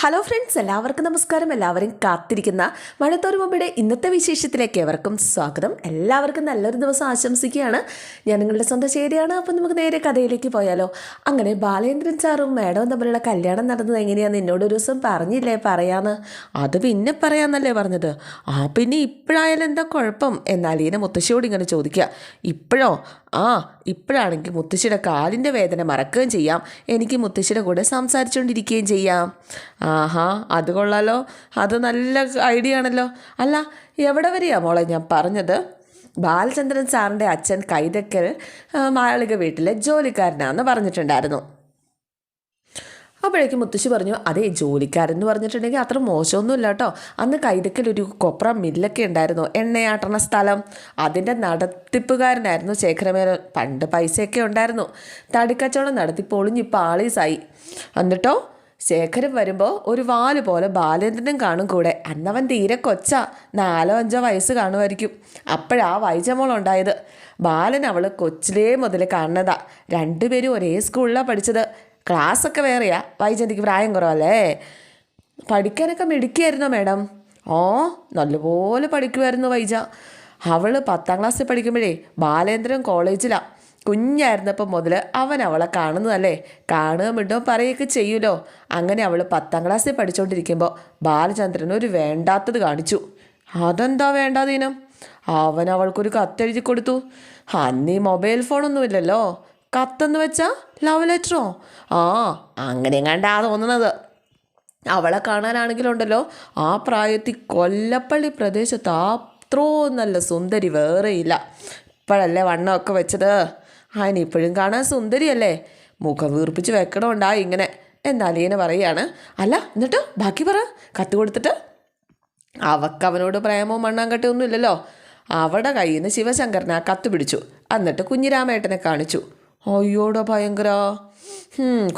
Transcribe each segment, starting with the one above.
Hello friends എല്ലാവർക്കും നമസ്കാരം. എല്ലാവരും കാത്തിരിക്കുന്ന മഴത്തോരു മുമ്പിടെ ഇന്നത്തെ വിശേഷത്തിലേക്ക് എവർക്കും സ്വാഗതം. എല്ലാവർക്കും നല്ലൊരു ദിവസം ആശംസിക്കുകയാണ്. ഞാൻ നിങ്ങളുടെ സ്വന്തം ശരിയാണ് അപ്പം നമുക്ക് നേരെ കഥയിലേക്ക് പോയാലോ? അങ്ങനെ ബാലേന്ദ്രൻ സാറും മേഡവും തമ്മിലുള്ള കല്യാണം നടന്നത് എങ്ങനെയാണെന്ന് എന്നോട് ഒരു ദിവസം പറഞ്ഞില്ലേ? പറയാന്ന്. അത് പിന്നെ പറയാമെന്നല്ലേ പറഞ്ഞത്. ആ പിന്നെ ഇപ്പോഴായാലും എന്താ കുഴപ്പം? എന്നാൽ ഇതിനെ മുത്തശ്ശിയോട് ഇങ്ങനെ ചോദിക്കുക. ഇപ്പോഴോ? ആ ഇപ്പോഴാണെങ്കിൽ മുത്തശ്ശിയുടെ കാലിന്റെ വേദന മറക്കുകയും ചെയ്യാം. എനിക്ക് മുത്തശ്ശിയുടെ കൂടെ സംസാരിച്ചുകൊണ്ടിരിക്കുകയും ചെയ്യാം. ആഹാ അത് കൊള്ളാലോ. അത് നല്ല ഐഡിയ ആണല്ലോ. അല്ല എവിടെ വരെയാ മോളെ ഞാൻ പറഞ്ഞത്? ബാലചന്ദ്രൻ സാറിന്റെ അച്ഛൻ കൈതക്കൽ മാളിക വീട്ടിലെ ജോലിക്കാരനാണെന്ന് പറഞ്ഞിട്ടുണ്ടായിരുന്നു. അപ്പോഴേക്കും മുത്തശ്ശി പറഞ്ഞു അതേ ജോലിക്കാരൻ എന്ന് പറഞ്ഞിട്ടുണ്ടെങ്കിൽ അത്ര മോശമൊന്നുമില്ല കേട്ടോ. അന്ന് കൈതക്കൽ ഒരു കൊപ്ര മില്ലൊക്കെ ഉണ്ടായിരുന്നു എണ്ണയാട്ടണ സ്ഥലം. അതിന്റെ നടത്തിപ്പുകാരനായിരുന്നു ശേഖരമേനോൻ. പണ്ട് പൈസയൊക്കെ ഉണ്ടായിരുന്നു. തടിക്കച്ചവടം നടത്തി പൊളിഞ്ഞിപ്പോൾ ആളീസായി. എന്നിട്ടോ ശേഖരം വരുമ്പോൾ ഒരു വാൽ പോലെ ബാലേന്ദ്രനും കാണും കൂടെ. അന്നവൻ തീരെ കൊച്ച നാലോ അഞ്ചോ വയസ്സ് കാണുമായിരിക്കും. അപ്പോഴാ വൈജമോളുണ്ടായത് ബാലൻ അവൾ കൊച്ചിലേ മുതൽ കാണുന്നതാ. രണ്ടുപേരും ഒരേ സ്കൂളിലാണ് പഠിച്ചത്. ക്ലാസ്സൊക്കെ വേറെയാ. വൈജന്തിക്ക് പ്രായം കുറവല്ലേ? പഠിക്കാനൊക്കെ മിടുക്കിയായിരുന്നോ മേഡം? ഓ നല്ലപോലെ പഠിക്കുമായിരുന്നു വൈജ. അവൾ പത്താം ക്ലാസ്സിൽ പഠിക്കുമ്പോഴേ ബാലേന്ദ്രൻ കോളേജിലാണ് കുഞ്ഞായിരുന്നപ്പം മുതൽ അവൻ അവളെ കാണുന്നതല്ലേ? കാണുക മിണ്ടോ പറയുകയൊക്കെ ചെയ്യൂലോ? അങ്ങനെ അവൾ പത്താം ക്ലാസ്സിൽ പഠിച്ചുകൊണ്ടിരിക്കുമ്പോൾ ബാലചന്ദ്രൻ ഒരു വേണ്ടാത്തത് കാണിച്ചു. അതെന്താ വേണ്ടാതീനം അവൻ അവൾക്കൊരു കത്തെഴുതി കൊടുത്തു. അന്നീ മൊബൈൽ ഫോണൊന്നുമില്ലല്ലോ. കത്തെന്ന് വെച്ചാൽ ലവ് ലെറ്ററോ ആ അങ്ങനെ കണ്ടാ തോന്നുന്നത്. അവളെ കാണാനാണെങ്കിലുണ്ടല്ലോ ആ പ്രായത്തിൽ കൊല്ലപ്പള്ളി പ്രദേശത്ത് അത്രോ നല്ല സുന്ദരി വേറെയില്ല ഇപ്പോഴല്ലേ വണ്ണമൊക്കെ വെച്ചത്? അതിനിപ്പോഴും കാണാൻ സുന്ദരിയല്ലേ? മുഖം വീർപ്പിച്ച് വെക്കണമുണ്ടാ ഇങ്ങനെ. എന്നാലീനെ പറയുകയാണ് അല്ല എന്നിട്ട് ബാക്കി പറ കത്ത് കൊടുത്തിട്ട്. അവക്ക് അവനോട് പ്രേമവും മണ്ണാങ്കട്ടയും ഒന്നും ഇല്ലല്ലോ. അവിടെ കയ്യിൽ നിന്ന് ശിവശങ്കറിനെ ആ കത്ത് പിടിച്ചു. എന്നിട്ട് കുഞ്ഞിരാമേട്ടനെ കാണിച്ചു. അയ്യോടോ ഭയങ്കര.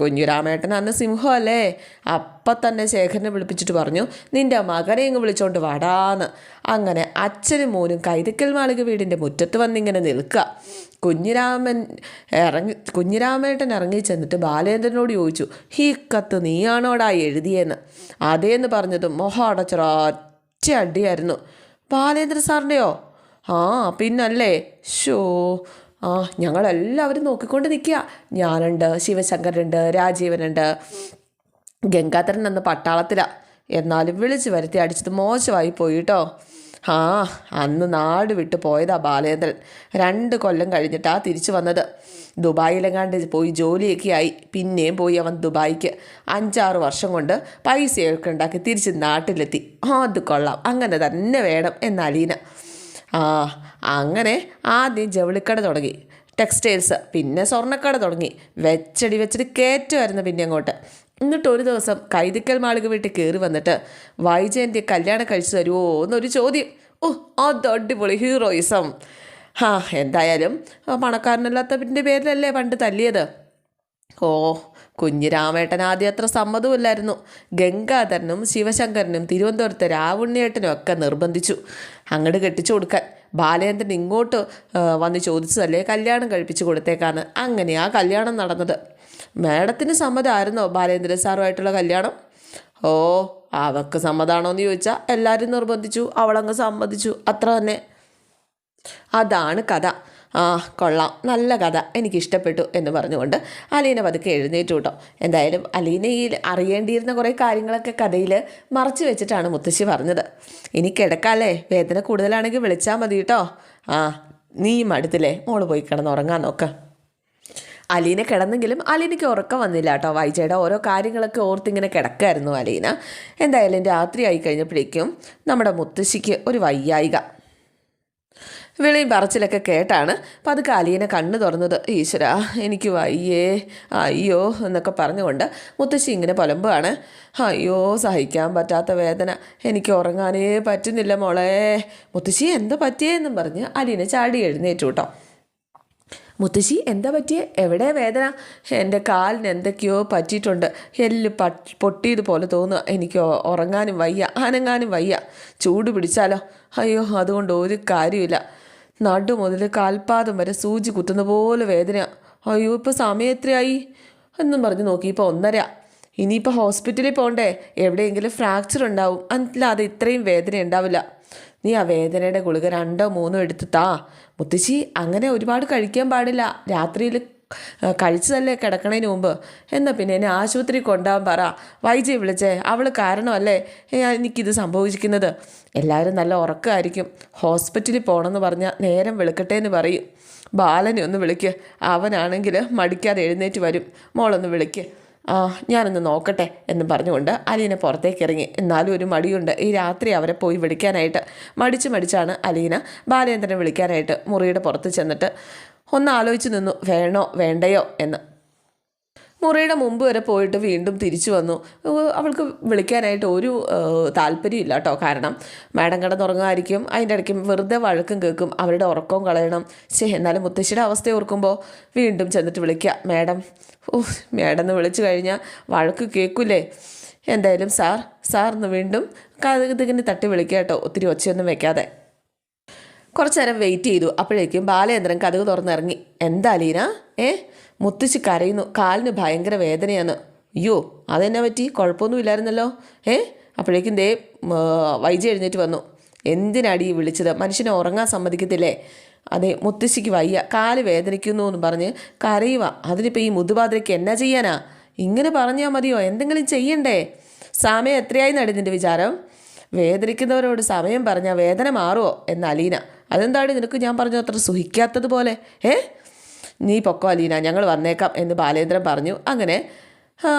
കുഞ്ഞിരാമേട്ടൻ അന്ന് സിംഹമല്ലേ? അപ്പം തന്നെ ശേഖരനെ വിളിപ്പിച്ചിട്ട് പറഞ്ഞു നിന്റെ മകനെ ഇങ്ങ് വിളിച്ചോണ്ട് വാടാന്ന്. അങ്ങനെ അച്ഛനും മോനും കൈതക്കൽ മാളിക വീടിന്റെ മുറ്റത്ത് വന്നിങ്ങനെ നിൽക്കുക കുഞ്ഞിരാമൻ ഇറങ്ങി കുഞ്ഞിരാമേട്ടൻ ഇറങ്ങി ചെന്നിട്ട് ബാലേന്ദ്രനോട് ചോദിച്ചു ഈ കത്ത് നീയാണോടാ എഴുതിയെന്ന്? അതേന്ന് പറഞ്ഞതും മൊഹം അടച്ചൊരൊറ്റ അടിയായിരുന്നു. ബാലേന്ദ്ര സാറിന്റെയോ ആ പിന്നല്ലേ. ഷോ ആ ഞങ്ങളെല്ലാവരും നോക്കിക്കൊണ്ട് നിൽക്കുക. ഞാനുണ്ട് ശിവശങ്കരുണ്ട് രാജീവനുണ്ട്. ഗംഗാധരൻ അന്ന് പട്ടാളത്തിലാണ് എന്നാലും വിളിച്ചു വരുത്തി അടിച്ചത് മോശമായി പോയി കേട്ടോ ആ അന്ന് നാട് വിട്ടു പോയതാ ബാലേന്ദ്രൻ. രണ്ട് കൊല്ലം കഴിഞ്ഞിട്ടാ തിരിച്ചു വന്നത്. ദുബായിലെങ്ങാണ്ട് പോയി ജോലിയൊക്കെ ആയി. പിന്നെയും പോയി അവൻ ദുബായിക്ക്. അഞ്ചാറ് വർഷം കൊണ്ട് പൈസയൊക്കെ ഉണ്ടാക്കി തിരിച്ച് നാട്ടിലെത്തി. ആ അത് കൊള്ളാം. അങ്ങനെ തന്നെ വേണം എന്നലീന. ആ അങ്ങനെ ആദ്യം ജവളിക്കട തുടങ്ങി. ടെക്സ്റ്റൈൽസ് പിന്നെ സ്വർണക്കട തുടങ്ങി. വെച്ചടി വെച്ചടി കയറ്റുമായിരുന്നു പിന്നെ അങ്ങോട്ട്. എന്നിട്ട് ഒരു ദിവസം കൈതിക്കൽ മാളിക വീട്ടിൽ കയറി വന്നിട്ട് വൈജയന്റെ കല്യാണം കഴിച്ചു തരുമോ എന്നൊരു ചോദ്യം. ഓ അത് അടിപൊളി ഹീറോയിസം. ആ എന്തായാലും പണക്കാരനല്ലാത്തതിന്റെ പേരിലല്ലേ പണ്ട് തല്ലിയത്? ഓ കുഞ്ഞിരാമേട്ടൻ ആദ്യം അത്ര സമ്മതമില്ലായിരുന്നു ഗംഗാധരനും ശിവശങ്കരനും തിരുവനന്തപുരത്തെ രാവുണ്ണിയേട്ടനും ഒക്കെ നിർബന്ധിച്ചു. അങ്ങോട്ട് കെട്ടിച്ചു കൊടുക്കാൻ. ബാലേന്ദ്രൻ ഇങ്ങോട്ട് വന്ന് ചോദിച്ചതല്ലേ കല്യാണം കഴിപ്പിച്ചു കൊടുത്തേക്കാന്ന്. ആ കല്യാണം നടന്നത്. മേഡത്തിന് സമ്മതമായിരുന്നോ ബാലേന്ദ്രൻ സാറുമായിട്ടുള്ള കല്യാണം? ഓ അവക്ക് സമ്മതമാണോ എന്ന് ചോദിച്ചാൽ എല്ലാവരും നിർബന്ധിച്ചു അവളങ്ങ് സമ്മതിച്ചു. അത്ര തന്നെ. അതാണ് കഥ. ആ കൊള്ളാം. നല്ല കഥ. എനിക്കിഷ്ടപ്പെട്ടു എന്ന് പറഞ്ഞുകൊണ്ട് അലീന പതുക്കെ എഴുന്നേറ്റു കേട്ടോ. എന്തായാലും അലീന ഈ അറിയേണ്ടിയിരുന്ന കുറേ കാര്യങ്ങളൊക്കെ കഥയിൽ മറച്ചു വെച്ചിട്ടാണ് മുത്തശ്ശി പറഞ്ഞത്. ഇനി കിടക്കാല്ലേ? വേദന കൂടുതലാണെങ്കിൽ വിളിച്ചാൽ മതി കേട്ടോ. ആ നീ മടുത്തില്ലേ മോൾ പോയി കിടന്ന് ഉറങ്ങാൻ നോക്ക്. അലീന കിടന്നെങ്കിലും അലീനയ്ക്ക് ഉറക്കം വന്നില്ല കേട്ടോ. വായിച്ചയുടെ ഓരോ കാര്യങ്ങളൊക്കെ ഓർത്തിങ്ങനെ കിടക്കായിരുന്നു അലീന. എന്തായാലും രാത്രി ആയി കഴിഞ്ഞപ്പോഴേക്കും നമ്മുടെ മുത്തശ്ശിക്ക് ഒരു വയ്യായിക. വിളിയും പറച്ചിലൊക്കെ കേട്ടാണ്. പതുക്കെ അലീനെ കണ്ണു തുറന്നത് ഈശ്വര എനിക്ക് വയ്യേ അയ്യോ എന്നൊക്കെ പറഞ്ഞുകൊണ്ട് മുത്തശ്ശി ഇങ്ങനെ പുലമ്പുകയാണ് അയ്യോ സഹിക്കാൻ പറ്റാത്ത വേദന എനിക്ക് ഉറങ്ങാനേ പറ്റുന്നില്ല മോളെ. മുത്തശ്ശി എന്താ പറ്റിയെന്നും പറഞ്ഞ് അലീനെ ചാടി എഴുന്നേറ്റു കേട്ടോ. മുത്തശ്ശി എന്താ പറ്റിയേ? എവിടെ വേദന? എന്റെ കാലിന് എന്തൊക്കെയോ പറ്റിയിട്ടുണ്ട്. എല്ല് പട്ട് പൊട്ടിയതുപോലെ തോന്നുക എനിക്ക് ഉറങ്ങാനും വയ്യ അനങ്ങാനും വയ്യ. ചൂട് പിടിച്ചാലോ? അയ്യോ അതുകൊണ്ട് ഒരു കാര്യമില്ല നടു മുതൽ കാൽപാദം വരെ സൂചി കുത്തുന്ന പോലെ വേദന. അയ്യോ ഇപ്പോൾ സമയം എത്രയായി? എന്നും പറഞ്ഞ് നോക്കി ഇപ്പോൾ ഒന്നര. ഇനിയിപ്പോൾ ഹോസ്പിറ്റലിൽ പോകണ്ടേ എവിടെയെങ്കിലും ഫ്രാക്ചർ ഉണ്ടാവും. അല്ലാതെ ഇത്രയും വേദന ഉണ്ടാവില്ല. നീ ആ വേദനയുടെ ഗുളിക രണ്ടോ മൂന്നോ എടുത്ത് താ. മുത്തശ്ശി അങ്ങനെ ഒരുപാട് കഴിക്കാൻ പാടില്ല. രാത്രിയിൽ കഴിച്ചതല്ലേ കിടക്കണതിന് മുമ്പ്? എന്നാൽ പിന്നെ എന്നെ ആശുപത്രി കൊണ്ടുപോകാൻ പറ. വൈജി വിളിച്ചേ. അവൾ കാരണമല്ലേ? എനിക്കിത് സംഭവിച്ചിരിക്കുന്നത്. എല്ലാവരും നല്ല ഉറക്കമായിരിക്കും. ഹോസ്പിറ്റലിൽ പോകണമെന്ന് പറഞ്ഞാൽ നേരം വെളുക്കട്ടെ എന്ന് പറയും. ബാലനെ ഒന്ന് വിളിക്ക്. അവനാണെങ്കിൽ മടിക്കാതെ എഴുന്നേറ്റ് വരും. മോളൊന്ന് വിളിക്ക്. ആ ഞാനൊന്ന് നോക്കട്ടെ എന്ന് പറഞ്ഞുകൊണ്ട് അലീന പുറത്തേക്ക് ഇറങ്ങി. എന്നാലും ഒരു മടിയുണ്ട്. ഈ രാത്രി അവരെ പോയി വിളിക്കാനായിട്ട്. മടിച്ച് മടിച്ചാണ് അലീന ബാലേന്ദ്രനെ വിളിക്കാനായിട്ട് മുറിയുടെ പുറത്ത് ചെന്നിട്ട് ഒന്ന് ആലോചിച്ച് നിന്നു വേണോ വേണ്ടയോ? എന്ന്. മുറിയുടെ മുമ്പ് വരെ പോയിട്ട് വീണ്ടും തിരിച്ചു വന്നു. അവൾക്ക് വിളിക്കാനായിട്ട് ഒരു താല്പര്യം താല്പര്യമില്ല കേട്ടോ കാരണം മാഡം കിടന്നുറങ്ങുമായിരിക്കും. അതിന്റെ ഇടയ്ക്ക് വെറുതെ വഴക്കും കേൾക്കും. അവരുടെ ഉറക്കവും കളയണം. ശേ എന്നാലും മുത്തശ്ശിയുടെ അവസ്ഥ ഓർക്കുമ്പോൾ വീണ്ടും ചെന്നിട്ട് വിളിക്കുക മാഡം ഓ മാഡം എന്ന് വിളിച്ചു കഴിഞ്ഞാൽ വഴക്ക് കേൾക്കൂലേ? എന്തായാലും സാർ സാർ എന്ന് വീണ്ടും കഥകിന് തട്ടി വിളിക്കുക കേട്ടോ ഒത്തിരി ഒച്ചയൊന്നും വെക്കാതെ. കുറച്ച് നേരം വെയിറ്റ് ചെയ്തു. അപ്പോഴേക്കും ബാലചന്ദ്രൻ കഥക് തുറന്നിറങ്ങി. എന്താ ലീന? ഏ? മുത്തിച്ച് കരയുന്നു. കാലിന് ഭയങ്കര വേദനയാണ്. അയ്യോ അതെന്നെ പറ്റി? കുഴപ്പമൊന്നുമില്ലായിരുന്നല്ലോ ഏ? അപ്പോഴേക്കും ദേ വൈജ് എഴുന്നേറ്റ് വന്നു. എന്തിനാടി വിളിച്ചത്? മനുഷ്യനെ ഉറങ്ങാൻ സമ്മതിക്കത്തില്ലേ? അതെ മുത്തശ്ശിക്ക് വയ്യ. കാൽ വേദനിക്കുന്നു എന്ന് പറഞ്ഞ് കരയുക. അതിനിപ്പോൾ ഈ മുതുപാതിരയ്ക്ക് എന്നാ ചെയ്യാനാ? ഇങ്ങനെ പറഞ്ഞാൽ മതിയോ? എന്തെങ്കിലും ചെയ്യണ്ടേ? സമയം എത്രയായി നടന്നിന്റെ വിചാരം? വേദനിക്കുന്നവരോട് സമയം പറഞ്ഞാൽ വേദന മാറുമോ എന്ന് അലീന. അതെന്താണ് നിനക്ക് ഞാൻ പറഞ്ഞു അത്ര സുഹിക്കാത്തതുപോലെ? ഏ? നീ പൊക്കോ അലീന ഞങ്ങൾ വന്നേക്കാം എന്ന് ബാലേന്ദ്രൻ പറഞ്ഞു. അങ്ങനെ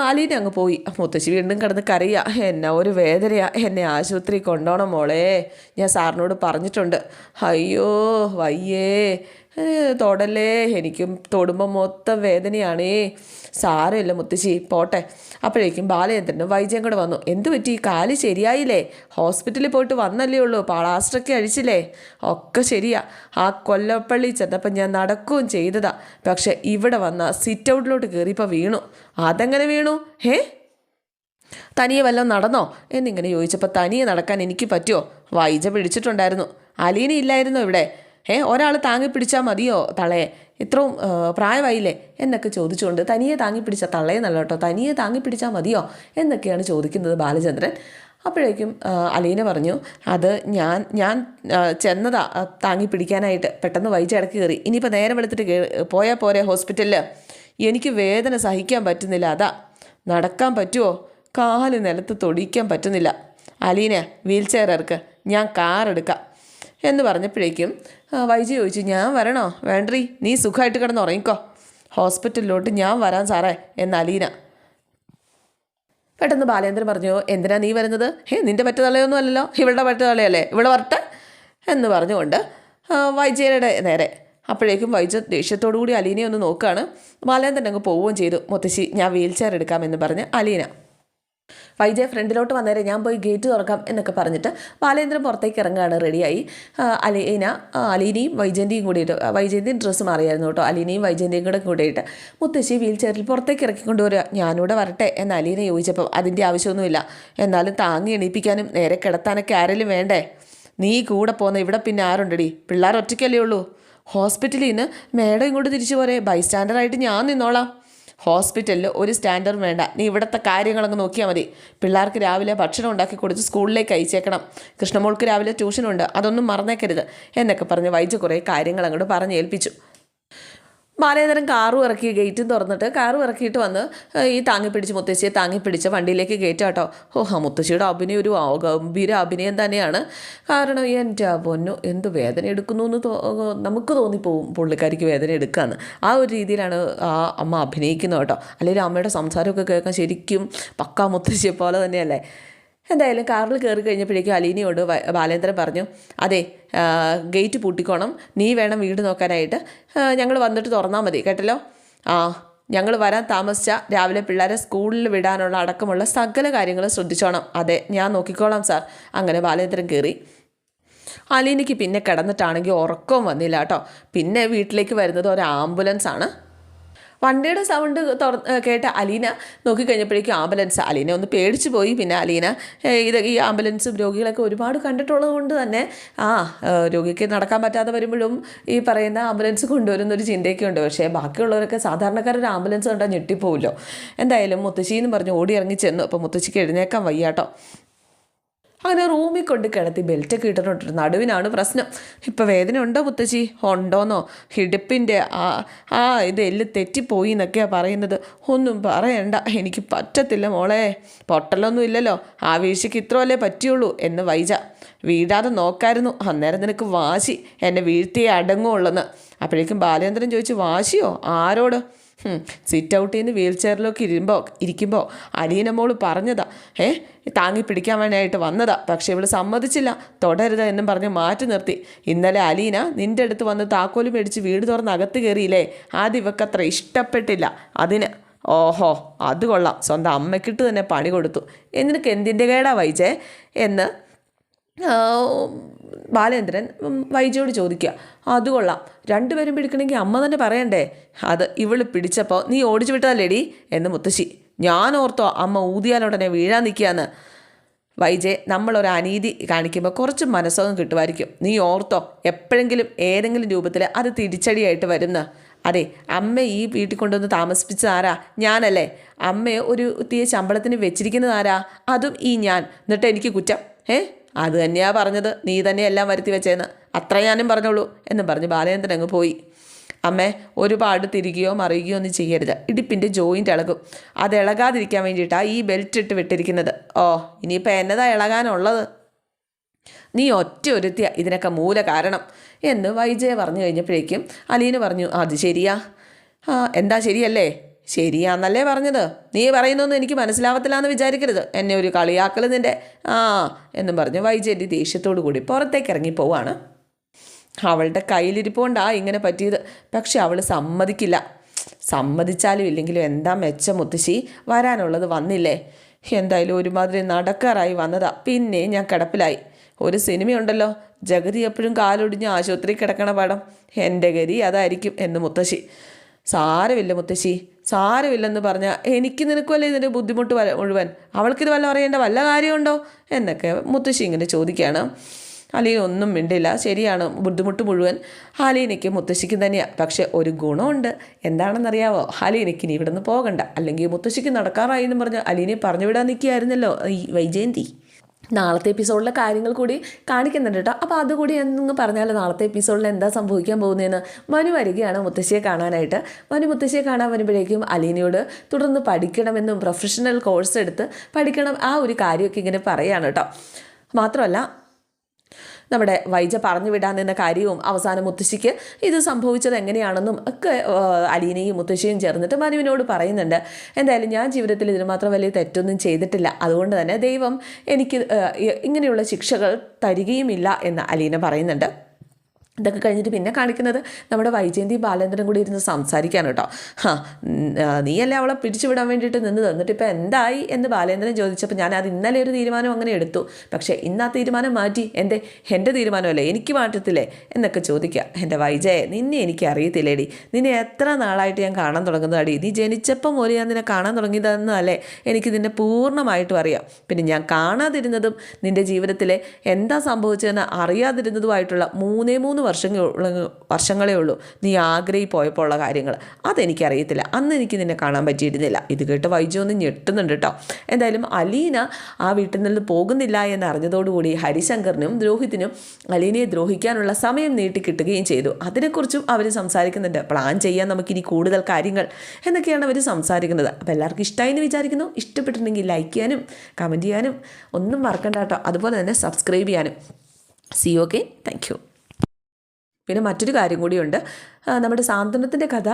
അലീന അങ്ങ് പോയി. മുത്തശ്ശി വീണ്ടും കിടന്ന് കരയുക എന്നാ ഒരു വേദനയാ. എന്നെ ആശുപത്രി കൊണ്ടോണം മോളെ. ഞാൻ സാറിനോട് പറഞ്ഞിട്ടുണ്ട്. അയ്യോ വയ്യേ. തൊടല്ലേ. എനിക്കും തൊടുമ്പോൾ മൊത്തം വേദനയാണേ. സാരമില്ല മുത്തശ്ശി പോട്ടെ. അപ്പോഴേക്കും ബാലചന്ദ്രനും വൈജയും കൂടെ വന്നു. എന്ത് പറ്റി? കാൽ ശരിയായില്ലേ? ഹോസ്പിറ്റലിൽ പോയിട്ട് വന്നല്ലേ ഉള്ളൂ. പാളാസ്റ്ററൊക്കെ അഴിച്ചില്ലേ? ഒക്കെ ശരിയാ. ആ കൊല്ലപ്പള്ളി ചെന്നപ്പോൾ ഞാൻ നടക്കുകയും ചെയ്തതാ. പക്ഷെ ഇവിടെ വന്ന സിറ്റ് ഔട്ടിലോട്ട് കയറിയപ്പോൾ വീണു. അതെങ്ങനെ വീണു? ഹേ? തനിയെ വല്ലതും നടന്നോ? എന്നിങ്ങനെ ചോദിച്ചപ്പോൾ തനിയെ നടക്കാൻ എനിക്ക് പറ്റുമോ വൈജ പിടിച്ചിട്ടുണ്ടായിരുന്നു. അലീന ഇല്ലായിരുന്നോ ഇവിടെ? ഏ ഒരാൾ താങ്ങി പിടിച്ചാൽ മതിയോ? തളയെ ഇത്രയും പ്രായമായില്ലേ? എന്നൊക്കെ ചോദിച്ചുകൊണ്ട് തനിയെ താങ്ങി പിടിച്ച തള്ളയെന്നല്ല കേട്ടോ. തനിയെ താങ്ങി പിടിച്ചാൽ മതിയോ? എന്നൊക്കെയാണ് ചോദിക്കുന്നത് ബാലചന്ദ്രൻ. അപ്പോഴേക്കും അലീന പറഞ്ഞു അത് ഞാൻ ഞാൻ ചെന്നതാ. താങ്ങി പിടിക്കാനായിട്ട്. പെട്ടെന്ന് വൈകിടക്ക് കയറി ഇനിയിപ്പോൾ നേരം വെളുത്തിട്ട് പോയാൽ പോരെ ഹോസ്പിറ്റലിൽ എനിക്ക് വേദന സഹിക്കാൻ പറ്റുന്നില്ല. അതാ. നടക്കാൻ പറ്റുമോ കാൽ നിലത്ത് തൊടിക്കാൻ പറ്റുന്നില്ല. അലീന വീൽ ചെയർ ഇറക്ക്. ഞാൻ കാർ എടുക്കാം. എന്ന് പറഞ്ഞപ്പോഴേക്കും വൈജി ചോദിച്ചു ഞാൻ വരണോ? വേണ്ടറി നീ സുഖമായിട്ട് കിടന്ന് ഉറങ്ങിക്കോ. ഹോസ്പിറ്റലിലോട്ട് ഞാൻ വരാൻ സാറേ എന്ന് അലീന. പെട്ടെന്ന് ബാലേന്ദ്രൻ പറഞ്ഞു എന്തിനാ നീ വരുന്നത്? ഹേ നിന്റെ പറ്റ തളയൊന്നും അല്ലല്ലോ ഇവളുടെ പറ്റ തളയല്ലേ ഇവിടെ വരട്ടെ എന്ന് പറഞ്ഞുകൊണ്ട് വൈജയുടെ നേരെ. അപ്പോഴേക്കും വൈജ ദേഷ്യത്തോടു കൂടി അലീനയെ ഒന്ന് നോക്കുകയാണ് ബാലേന്ദ്രൻ അങ്ങ് പോവുകയും ചെയ്തു മുത്തശ്ശി ഞാൻ വീൽ ചെയർ എടുക്കാമെന്ന് പറഞ്ഞ് അലീന. വൈജയ ഫ്രണ്ടിലോട്ട് വന്നേരെ ഞാൻ പോയി ഗേറ്റ് തുറക്കാം എന്നൊക്കെ പറഞ്ഞിട്ട് ബാലേന്ദ്രൻ പുറത്തേക്ക് ഇറങ്ങുകയാണ് റെഡിയായി. അലീന അലീനയും വൈജയന്തിയും കൂടിയിട്ട് ആ, വൈജയന്തിയും ഡ്രസ്സ് മാറിയായിരുന്നു കേട്ടോ. അലീനയും വൈജയന്തിയും കൂടെ കൂടിയിട്ട് മുത്തശ്ശി വീൽ ചെയറിൽ പുറത്തേക്ക് ഇറക്കിക്കൊണ്ട് വരിക ഞാനിവിടെ വരട്ടെ എന്ന് അലീന ചോദിച്ചപ്പോൾ അതിന്റെ ആവശ്യമൊന്നുമില്ല. എന്നാലും താങ്ങി എണീപ്പിക്കാനും നേരെ കിടത്താനൊക്കെ ആരെങ്കിലും വേണ്ടേ? നീ കൂടെ പോകുന്ന ഇവിടെ പിന്നെ ആരുണ്ടടി? പിള്ളേർ ഒറ്റയ്ക്കല്ലേ ഉള്ളൂ. ഹോസ്പിറ്റലിൽ നിന്ന് മേഡം ഇങ്ങോട്ട് തിരിച്ചു പോരെ. ബൈസ്റ്റാൻഡറായിട്ട് ഞാൻ നിന്നോളാം. ഹോസ്പിറ്റലിൽ ഒരു സ്റ്റാൻഡറും വേണ്ട. നീ ഇവിടുത്തെ കാര്യങ്ങളങ്ങ് നോക്കിയാൽ മതി. പിള്ളേർക്ക് രാവിലെ ഭക്ഷണം ഉണ്ടാക്കി കൊടുത്ത് സ്കൂളിലേക്ക് അയച്ചേക്കണം. കൃഷ്ണമോൾക്ക് രാവിലെ ട്യൂഷനുണ്ട്. അതൊന്നും മറന്നേക്കരുത്. എന്നൊക്കെ പറഞ്ഞ് വൈജ് കുറേ കാര്യങ്ങൾ അങ്ങോട്ട് പറഞ്ഞ് ഏൽപ്പിച്ചു ബാലേന്ദ്രൻ കാറും ഇറക്കി ഗേറ്റും തുറന്നിട്ട് കാറും ഇറക്കിയിട്ട് വന്ന് ഈ താങ്ങി പിടിച്ച് മുത്തശ്ശിയെ താങ്ങി പിടിച്ച് വണ്ടിയിലേക്ക് കയറ്റാട്ടോ. ഓ ആ മുത്തശ്ശിയുടെ അഭിനയം ഒരു ഗംഭീര അഭിനയം തന്നെയാണ്. കാരണം എന്റെ പൊന്നു എന്ത് വേദന എടുക്കുന്നു എന്ന് നമുക്ക് തോന്നിപ്പോവും പുള്ളിക്കാരിക്ക് വേദന എടുക്കാന്ന്. ആ ഒരു രീതിയിലാണ് ആ അമ്മ അഭിനയിക്കുന്നത് കേട്ടോ. അല്ലെങ്കിൽ അമ്മയുടെ സംസാരമൊക്കെ കേൾക്കാൻ ശരിക്കും പക്കാ മുത്തശ്ശിയെ പോലെ തന്നെയല്ലേ? എന്തായാലും കാറിൽ കയറി കഴിഞ്ഞപ്പോഴേക്കും അലീനയോട് ബാലേന്ദ്രൻ പറഞ്ഞു അതെ ഗേറ്റ് പൂട്ടിക്കോണം. നീ വേണം വീട് നോക്കാനായിട്ട്. ഞങ്ങൾ വന്നിട്ട് തുറന്നാൽ മതി. കേട്ടല്ലോ? ആ ഞങ്ങൾ വരാൻ താമസിച്ച രാവിലെ പിള്ളേരെ സ്കൂളിൽ വിടാനുള്ള അടക്കമുള്ള സകല കാര്യങ്ങൾ ശ്രദ്ധിച്ചോണം. അതെ ഞാൻ നോക്കിക്കോളാം സാർ. അങ്ങനെ ബാലേന്ദ്രൻ കയറി. അലീനയ്ക്ക് പിന്നെ കിടന്നിട്ടാണെങ്കിൽ ഉറക്കവും വന്നില്ല കേട്ടോ. പിന്നെ വീട്ടിലേക്ക് വരുന്നത് ഒരു ആംബുലൻസ് ആണ് വണ്ടിയുടെ സൗണ്ട് തുറ കേട്ട അലീന നോക്കിക്കഴിഞ്ഞപ്പോഴേക്കും ആംബുലൻസ് അലീന ഒന്ന് പേടിച്ചു പോയി. പിന്നെ അലീന ഇത് ഈ ആംബുലൻസും രോഗികളൊക്കെ ഒരുപാട് കണ്ടിട്ടുള്ളത് കൊണ്ട് തന്നെ ആ രോഗിക്ക് നടക്കാൻ പറ്റാതെ വരുമ്പോഴും ഈ പറയുന്ന ആംബുലൻസ് കൊണ്ടുവരുന്ന ഒരു ചിന്തയൊക്കെ ഉണ്ട്. പക്ഷേ ബാക്കിയുള്ളവരൊക്കെ സാധാരണക്കാരൊരു ആംബുലൻസ് കണ്ടാൽ ഞെട്ടിപ്പോവുമല്ലോ എന്തായാലും മുത്തശ്ശി എന്ന് പറഞ്ഞ് ഓടി ഇറങ്ങി ചെന്നു. അപ്പോൾ മുത്തശ്ശിക്ക് എഴുന്നേക്കാൻ വയ്യാട്ടോ. അങ്ങനെ റൂമിൽ കൊണ്ട് കിടത്തി ബെൽറ്റൊക്കെ ഇട്ടിട്ടുണ്ട്. നടുവിനാണ് പ്രശ്നം. ഇപ്പം വേദന ഉണ്ടോ മുത്തശ്ശി? ഉണ്ടോന്നോ? ഹിടുപ്പിന്റെ ആ ആ ഇത് എല്ല് തെറ്റിപ്പോയി എന്നൊക്കെയാണ് പറയുന്നത്. ഒന്നും പറയണ്ട. എനിക്ക് പറ്റത്തില്ല മോളെ. പൊട്ടലൊന്നും ഇല്ലല്ലോ. ആ വീഴ്ചയ്ക്ക് ഇത്രയല്ലേ പറ്റിയുള്ളൂ എന്ന് വൈജ വീഴാതെ നോക്കായിരുന്നു. അന്നേരം നിനക്ക് വാശി. എന്നെ വീഴ്ത്തിയേ അടങ്ങുള്ളെന്ന്. അപ്പോഴേക്കും ബാലേന്ദ്രൻ ചോദിച്ചു വാശിയോ? ആരോട്? സിറ്റ് ഔട്ടിൽ നിന്ന് വീൽ ചെയറിലൊക്കെ ഇരുമ്പോൾ ഇരിക്കുമ്പോൾ അലീന മോൾ പറഞ്ഞതാ. ഏ താങ്ങി പിടിക്കാൻ വേണ്ടിയായിട്ട് വന്നതാ. പക്ഷേ ഇവൾ സമ്മതിച്ചില്ല. തുടരുത് എന്നും പറഞ്ഞ് മാറ്റി നിർത്തി. ഇന്നലെ അലീന നിന്റെ അടുത്ത് വന്ന് താക്കോൽ മേടിച്ച് വീട് തുറന്ന് അകത്ത് കയറിയില്ലേ? ആദ്യം ഇവക്കത്ര ഇഷ്ടപ്പെട്ടില്ല. അതിന് ഓഹോ അത് കൊള്ളാം. സ്വന്തം അമ്മയ്ക്കിട്ട് തന്നെ പണി കൊടുത്തു. എന്നിനക്ക് എന്തിന്റെ കേടാ വൈജേ? എന്ന് ബാലേന്ദ്രൻ വൈജിയോട് ചോദിക്കുക അത് കൊള്ളാം. രണ്ടുപേരും പിടിക്കണമെങ്കിൽ അമ്മ തന്നെ പറയണ്ടേ? അത് ഇവൾ പിടിച്ചപ്പോൾ നീ ഓടിച്ചു വിട്ടതല്ലേടി? എന്ന് മുത്തശ്ശി. ഞാൻ ഓർത്തോ അമ്മ ഊതിയാലുടനെ വീഴാൻ നിൽക്കുകയെന്ന്. വൈജെ നമ്മളൊരു അനീതി കാണിക്കുമ്പോൾ കുറച്ച് മനസ്സോകം കിട്ടുമായിരിക്കും. നീ ഓർത്തോ എപ്പോഴെങ്കിലും ഏതെങ്കിലും രൂപത്തിൽ അത് തിരിച്ചടിയായിട്ട് വരുന്ന. അതെ അമ്മ ഈ വീട്ടിൽ കൊണ്ടുവന്ന് താമസിപ്പിച്ചത് ആരാ? ഞാനല്ലേ. അമ്മയെ ഒരു തീയ ശമ്പളത്തിന് വെച്ചിരിക്കുന്നതാരാ അതും ഈ ഞാൻ. എന്നിട്ട് എനിക്ക് കുറ്റം. ഏ? അത് തന്നെയാ പറഞ്ഞത്. നീ തന്നെ എല്ലാം വരുത്തി വെച്ചേന്ന്. അത്ര ഞാനും പറഞ്ഞോളൂ എന്ന് പറഞ്ഞ് ബാലചന്ദ്രൻ അങ്ങ് പോയി. അമ്മേ ഒരുപാട് തിരികെയോ മറിയുകയോ ഒന്നും ചെയ്യരുത്. ഇടുപ്പിന്റെ ജോയിന്റ് ഇളകും അത് ഇളകാതിരിക്കാൻ വേണ്ടിയിട്ടാണ് ഈ ബെൽറ്റ് ഇട്ട് വിട്ടിരിക്കുന്നത്. ഓ ഇനിയിപ്പോൾ എന്നതാ ഇളകാനുള്ളത്? നീ ഒറ്റ ഒരുത്തിയ. ഇതിനൊക്കെ മൂല കാരണം. എന്ന് വൈജയ പറഞ്ഞു കഴിഞ്ഞപ്പോഴേക്കും അലീന് പറഞ്ഞു അത് ശരിയാ. ആ എന്താ ശരിയല്ലേ? ശരിയാന്നല്ലേ പറഞ്ഞത്? നീ പറയുന്നൊന്നും എനിക്ക് മനസ്സിലാവത്തില്ല എന്ന് വിചാരിക്കരുത്. എന്നെ ഒരു കളിയാക്കൽ നിന്റെ ആ എന്നും പറഞ്ഞു വൈജയന്റെ ദേഷ്യത്തോടു കൂടി പുറത്തേക്ക് ഇറങ്ങി പോവാണ്. അവളുടെ കയ്യിലിരിപ്പോണ്ടാ ഇങ്ങനെ പറ്റിയത്. പക്ഷെ അവൾ സമ്മതിക്കില്ല. സമ്മതിച്ചാലും ഇല്ലെങ്കിലും എന്താ മെച്ചം മുത്തശ്ശി? വരാനുള്ളത് വന്നില്ലേ? എന്തായാലും ഒരുമാതിരി നടക്കാറായി വന്നതാ. പിന്നെ ഞാൻ കിടപ്പിലായി. ഒരു സിനിമയുണ്ടല്ലോ. ജഗതി എപ്പോഴും കാലൊടിഞ്ഞ് ആശുപത്രി കിടക്കണ പടം. എന്റെ ഗതി അതായിരിക്കും എന്ന് മുത്തശ്ശി. സാരമില്ല മുത്തശ്ശി. സാരമില്ലെന്ന് പറഞ്ഞാൽ എനിക്ക് നിനക്കുമല്ലേ ഇതിന്റെ ബുദ്ധിമുട്ട് വല- മുഴുവൻ? അവൾക്കിത് വല്ല അറിയേണ്ട വല്ല കാര്യമുണ്ടോ? എന്നൊക്കെ മുത്തശ്ശി ഇങ്ങനെ ചോദിക്കുകയാണ് അലീൻ ഒന്നും മിണ്ടില്ല. ശരിയാണ്. ബുദ്ധിമുട്ട് മുഴുവൻ ഹാലീനയ്ക്ക് മുത്തശ്ശിക്ക് തന്നെയാണ് പക്ഷേ ഒരു ഗുണമുണ്ട്. എന്താണെന്നറിയാവോ? ഹാലീനയ്ക്ക് ഇനി ഇവിടെ നിന്ന് പോകണ്ട. അല്ലെങ്കിൽ മുത്തശ്ശിക്ക് നടക്കാറായി എന്ന് പറഞ്ഞ് അലീനെ പറഞ്ഞു വിടാൻ നിൽക്കുകയായിരുന്നല്ലോ ഈ വൈജയന്തി. നാളത്തെ എപ്പിസോഡിലെ കാര്യങ്ങൾ കൂടി കാണിക്കുന്നുണ്ട് കേട്ടോ. അപ്പോൾ അതുകൂടി എന്ന് പറഞ്ഞാൽ നാളത്തെ എപ്പിസോഡിൽ എന്താ സംഭവിക്കാൻ പോകുന്നതെന്ന് മനു വരികയാണ് മുത്തശ്ശിയെ കാണാനായിട്ട്. മനു മുത്തശ്ശിയെ കാണാൻ വരുമ്പോഴേക്കും അലീനയോട് തുടർന്ന് പഠിക്കണമെന്നും പ്രൊഫഷണൽ കോഴ്സ് എടുത്ത് പഠിക്കണം ആ ഒരു കാര്യമൊക്കെ ഇങ്ങനെ പറയുകയാണ് കേട്ടോ. മാത്രമല്ല നമ്മുടെ വൈജ പറഞ്ഞു വിടാൻ നിന്ന കാര്യവും അവസാനം മുത്തശ്ശിക്ക് ഇത് സംഭവിച്ചത് എങ്ങനെയാണെന്നും ഒക്കെ അലീനയും മുത്തശ്ശിയും ചേർന്നിട്ട് മനുവിനോട് പറയുന്നുണ്ട്. എന്തായാലും ഞാൻ ജീവിതത്തിൽ ഇതിന് മാത്രം വലിയ തെറ്റൊന്നും ചെയ്തിട്ടില്ല. അതുകൊണ്ട് തന്നെ ദൈവം എനിക്ക് ഇങ്ങനെയുള്ള ശിക്ഷകൾ തരികയുമില്ല എന്ന് അലീന പറയുന്നുണ്ട്. ഇതൊക്കെ കഴിഞ്ഞിട്ട് പിന്നെ കാണിക്കുന്നത് നമ്മുടെ വൈജയന്തി ബാലേന്ദ്രൻ കൂടി ഇരുന്ന് സംസാരിക്കാൻ കേട്ടോ. ഹാ നീയല്ലേ അവളെ പിടിച്ചുവിടാൻ വേണ്ടിയിട്ട് നിന്ന് തന്നിട്ട് ഇപ്പം എന്തായി എന്ന് ബാലേന്ദ്രൻ ചോദിച്ചപ്പോൾ ഞാൻ അത് ഇന്നലെ ഒരു തീരുമാനം അങ്ങനെ എടുത്തു. പക്ഷേ ഇന്ന് ആ തീരുമാനം മാറ്റി. എന്റെ എന്റെ തീരുമാനമല്ലേ? എനിക്ക് മാറ്റത്തില്ലേ? എന്നൊക്കെ ചോദിക്കുക എന്റെ വൈജയെ നിന്നെ എനിക്ക് അറിയത്തില്ലേടി. നിന്നെ എത്ര നാളായിട്ട് ഞാൻ കാണാൻ തുടങ്ങുന്നതാടി. നീ ജനിച്ചപ്പം മുതൽ ഞാൻ നിന്നെ കാണാൻ തുടങ്ങിയതെന്നല്ലേ എനിക്ക് നിന്നെ പൂർണമായിട്ടും അറിയാം. പിന്നെ ഞാൻ കാണാതിരുന്നതും നിന്റെ ജീവിതത്തിലെ എന്താ സംഭവിച്ചതെന്ന് അറിയാതിരുന്നതുമായിട്ടുള്ള മൂന്നേ മൂന്ന് വർഷങ്ങൾ വർഷങ്ങളേ ഉള്ളൂ. നീ ആഗ്രഹി പോയപ്പോൾ ഉള്ള കാര്യങ്ങൾ. അതെനിക്കറിയത്തില്ല. അന്ന് എനിക്ക് നിന്നെ കാണാൻ പറ്റിയിരുന്നില്ല. ഇത് കേട്ട് വൈജു ഒന്ന് ഞെട്ടുന്നുണ്ട് കേട്ടോ. എന്തായാലും അലീന ആ വീട്ടിൽ നിന്ന് പോകുന്നില്ല എന്ന് അറിഞ്ഞതോടുകൂടി ഹരിശങ്കറിനും ദ്രോഹിത്തിനും അലീനയെ ദ്രോഹിക്കാനുള്ള സമയം നീട്ടി കിട്ടുകയും ചെയ്തു. അതിനെക്കുറിച്ചും അവർ സംസാരിക്കുന്നുണ്ട്. പ്ലാൻ ചെയ്യാൻ നമുക്കിനി കൂടുതൽ കാര്യങ്ങൾ എന്നൊക്കെയാണ് അവർ സംസാരിക്കുന്നത്. അപ്പോൾ എല്ലാവർക്കും ഇഷ്ടമായി എന്ന് വിചാരിക്കുന്നു. ഇഷ്ടപ്പെട്ടിട്ടുണ്ടെങ്കിൽ ലൈക്ക് ചെയ്യാനും കമന്റ് ചെയ്യാനും ഒന്നും മറക്കണ്ട കേട്ടോ. അതുപോലെ തന്നെ സബ്സ്ക്രൈബ് ചെയ്യാനും. സി ഓക്കെ താങ്ക് യു പിന്നെ മറ്റൊരു കാര്യം കൂടിയുണ്ട്. നമ്മുടെ സാന്ത്വനത്തിന്റെ കഥ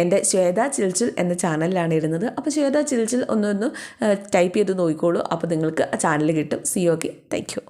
എന്റെ ശ്വേത ചിൽച്ചിൽ എന്ന ചാനലിലാണ് ഇരുന്നത്. അപ്പോൾ ശ്വേത ചിൽച്ചിൽ ഒന്നൊന്ന് ടൈപ്പ് ചെയ്ത് നോക്കിക്കോളൂ. അപ്പോൾ നിങ്ങൾക്ക് ആ ചാനൽ കിട്ടും. C okay thank you